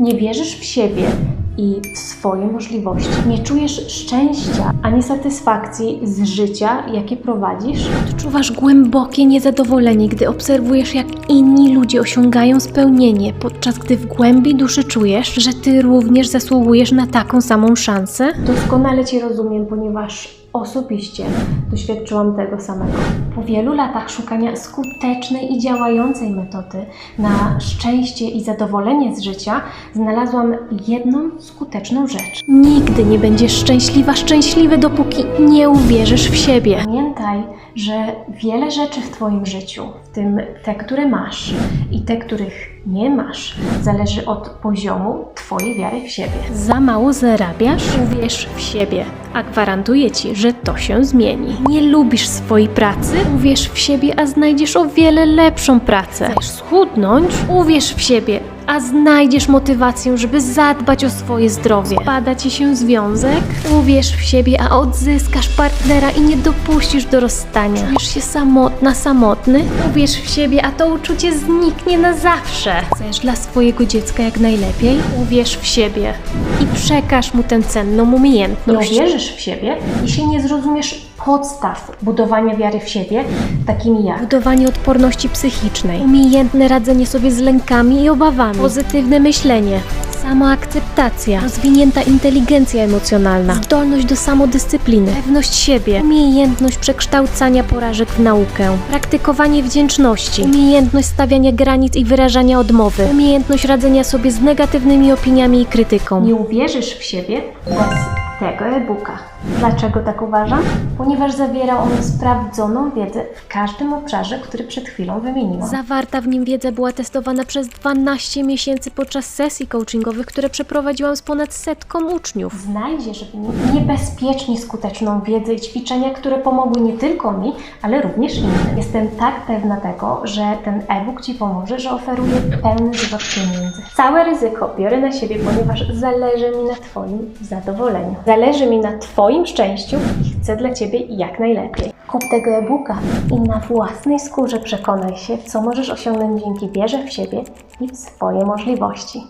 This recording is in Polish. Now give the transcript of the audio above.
Nie wierzysz w siebie i w swoje możliwości. Nie czujesz szczęścia ani satysfakcji z życia, jakie prowadzisz. Odczuwasz głębokie niezadowolenie, gdy obserwujesz, jak inni ludzie osiągają spełnienie, podczas gdy w głębi duszy czujesz, że ty również zasługujesz na taką samą szansę. Doskonale Cię rozumiem, ponieważ osobiście doświadczyłam tego samego. Po wielu latach szukania skutecznej i działającej metody na szczęście i zadowolenie z życia, znalazłam jedną skuteczną rzecz. Nigdy nie będziesz szczęśliwa, szczęśliwy, dopóki nie uwierzysz w siebie. Pamiętaj, że wiele rzeczy w Twoim życiu, w tym te, które masz i te, których nie masz, zależy od poziomu Twojej wiary w siebie. Za mało zarabiasz? Uwierz w siebie, a gwarantuję Ci, że to się zmieni. Nie lubisz swojej pracy? Uwierz w siebie, a znajdziesz o wiele lepszą pracę. Chcesz schudnąć? Uwierz w siebie, a znajdziesz motywację, żeby zadbać o swoje zdrowie. Spada ci się związek? Uwierz w siebie, a odzyskasz partnera i nie dopuścisz do rozstania. Czujesz się samotna, samotny? Uwierz w siebie, a to uczucie zniknie na zawsze. Chcesz dla swojego dziecka jak najlepiej? Uwierz w siebie i przekaż mu tę cenną umiejętność. Nie uwierzysz w siebie, jeśli nie zrozumiesz podstaw budowania wiary w siebie, takimi jak budowanie odporności psychicznej, umiejętne radzenie sobie z lękami i obawami, pozytywne myślenie, samoakceptacja, rozwinięta inteligencja emocjonalna, zdolność do samodyscypliny, pewność siebie, umiejętność przekształcania porażek w naukę, praktykowanie wdzięczności, umiejętność stawiania granic i wyrażania odmowy, umiejętność radzenia sobie z negatywnymi opiniami i krytyką. Nie uwierzysz w siebie bez tego e-booka. Dlaczego tak uważam? Ponieważ zawiera on sprawdzoną wiedzę w każdym obszarze, który przed chwilą wymieniłam. Zawarta w nim wiedza była testowana przez 12 miesięcy podczas sesji coachingowych, które przeprowadziłam z ponad setką uczniów. Znajdziesz w nim niebezpiecznie skuteczną wiedzę i ćwiczenia, które pomogły nie tylko mi, ale również innym. Jestem tak pewna tego, że ten e-book Ci pomoże, że oferuje pełny zwrot pieniędzy. Całe ryzyko biorę na siebie, ponieważ zależy mi na Twoim zadowoleniu. Zależy mi na Twoim szczęściu i chcę dla Ciebie jak najlepiej. Kup tego e-booka i na własnej skórze przekonaj się, co możesz osiągnąć dzięki wierze w siebie i w swoje możliwości.